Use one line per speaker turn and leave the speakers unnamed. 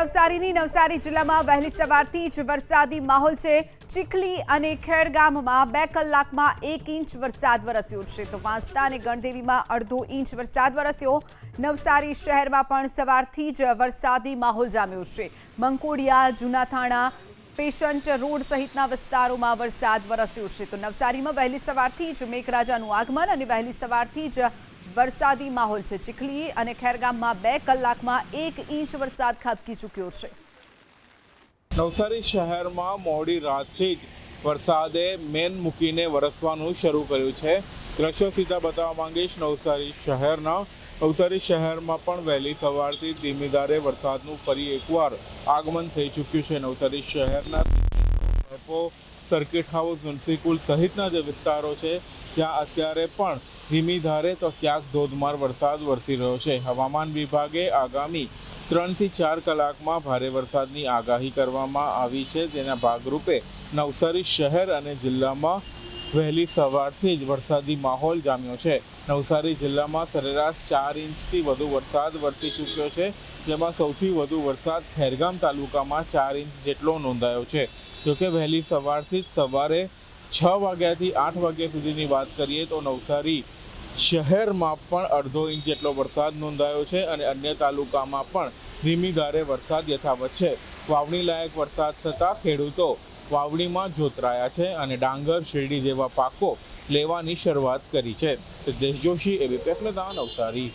નવસારીની નવસારી જિલ્લામાં વહેલી સવારથી જ વરસાદી માહોલ છે. ચીખલી અને ખેડ ગામમાં બે કલાકમાં એક ઇંચ વરસાદ વરસ્યો છે. તો વાંસદા અને ગણદેવીમાં અડધો ઇંચ વરસાદ વરસ્યો. નવસારી શહેરમાં પણ સવારથી જ વરસાદી માહોલ જામ્યો છે. મંકોડિયા, જૂનાથાણા, પેશન્ટ રોડ સહિતના વિસ્તારોમાં વરસાદ વરસ્યો છે. તો નવસારીમાં વહેલી સવારથી જ મેઘરાજાનું આગમન અને વહેલી સવારથી જ વરસાદી માહોલ છે ચીખલી અને ખેરગામમાં બે કલાકમાં એક ઇંચ વરસાદ ખાબકી ચૂક્યો છે.
નવસારી શહેરમાં મોડી રાતથી જ વરસાદે મેન મૂકીને વરસવાનું શરૂ કર્યું છે. દ્રશ્યો સીધા બતાવવા માંગીશ, નવસારી શહેરના નવસારી શહેરમાં પણ વહેલી સવારથી ધીમી ધારે વરસાદનું ફરી એકવાર આગમન થઈ ચૂક્યું છે. નવસારી શહેરના સર્કિટ હાઉસ મ્યુનિસિપલ સહિતના જે વિસ્તારો છે, ત્યાં અત્યારે પણ ધીમી ધારે તો ક્યાંક ધોધમાર વરસાદ વરસી રહ્યો છે. હવામાન વિભાગે આગામી ત્રણથી ચાર કલાકમાં ભારે વરસાદની આગાહી કરવામાં આવી છે. તેના ભાગરૂપે નવસારી શહેર અને જિલ્લામાં વહેલી સવારથી જ વરસાદી માહોલ જામ્યો છે. નવસારી જિલ્લામાં સરેરાશ ચાર ઇંચથી વધુ વરસાદ વરસી ચૂક્યો છે, જેમાં સૌથી વધુ વરસાદ ખેરગામ તાલુકામાં ચાર ઇંચ જેટલો નોંધાયો છે. જોકે વહેલી સવારથી જ સવારે છ વાગ્યાથી આઠ વાગ્યા સુધીની વાત કરીએ તો નવસારી શહેરમાં પણ અડધો ઇંચ જેટલો વરસાદ નોંધાયો છે અને અન્ય તાલુકામાં પણ ધીમી ધારે વરસાદ યથાવત છે. વાવણી લાયક વરસાદ થતાં ખેડૂતો વાવણીમાં જોતરાયા છે અને ડાંગર, શેરડી જેવા પાકો લેવાની શરૂઆત કરી છે. સિદ્ધેશ જોશી, એબીપી નવસારી.